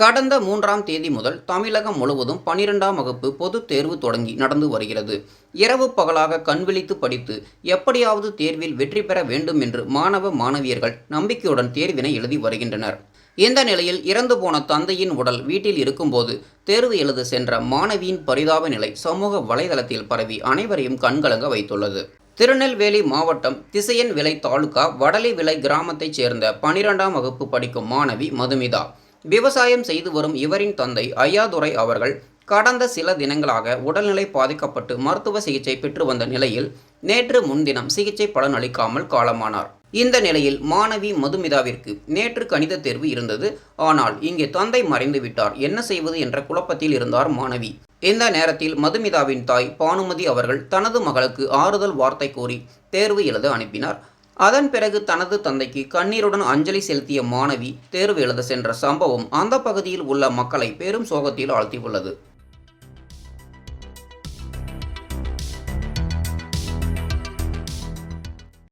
கடந்த மூன்றாம் தேதி முதல் தமிழகம் முழுவதும் பனிரெண்டாம் வகுப்பு பொதுத் தேர்வு தொடங்கி நடந்து வருகிறது. இரவு பகலாக கண்விழித்து படித்து எப்படியாவது தேர்வில் வெற்றி பெற வேண்டும் என்று மாணவ மாணவியர்கள் நம்பிக்கையுடன் தேர்வினை எழுதி வருகின்றனர். இந்த நிலையில் இறந்து போன தந்தையின் உடல் வீட்டில் இருக்கும்போது தேர்வு எழுத சென்ற மாணவியின் பரிதாப நிலை சமூக வலைதளத்தில் பரவி அனைவரையும் கண்கலங்க வைத்துள்ளது. திருநெல்வேலி மாவட்டம் திசையன் விலை தாலுகா வடலி விலை கிராமத்தைச் சேர்ந்த பனிரெண்டாம் வகுப்பு படிக்கும் மாணவி மதுமிதா விவசாயம் செய்து வரும் இவரின் தந்தை ஐயாதுரை அவர்கள் கடந்த சில தினங்களாக உடல்நிலை பாதிக்கப்பட்டு மருத்துவ சிகிச்சை பெற்று வந்த நிலையில் நேற்று முன்தினம் சிகிச்சை பலனளிக்காமல் காலமானார். இந்த நிலையில் மாணவி மதுமிதாவிற்கு நேற்று கணித தேர்வு இருந்தது. ஆனால் இங்கே தந்தை மறைந்து விட்டார். என்ன செய்வது என்ற குழப்பத்தில் இருந்தார் மாணவி. இந்த நேரத்தில் மதுமிதாவின் தாய் பானுமதி அவர்கள் தனது மகளுக்கு ஆறுதல் வார்த்தை கூறி தேர்வு எழுத அனுப்பினார். அதன் பிறகு தனது தந்தைக்கு கண்ணீருடன் அஞ்சலி செலுத்திய மாணவி தேர்வு எழுத சென்ற சம்பவம் அந்த பகுதியில் உள்ள மக்களை பெரும் சோகத்தில் ஆழ்த்தியுள்ளது.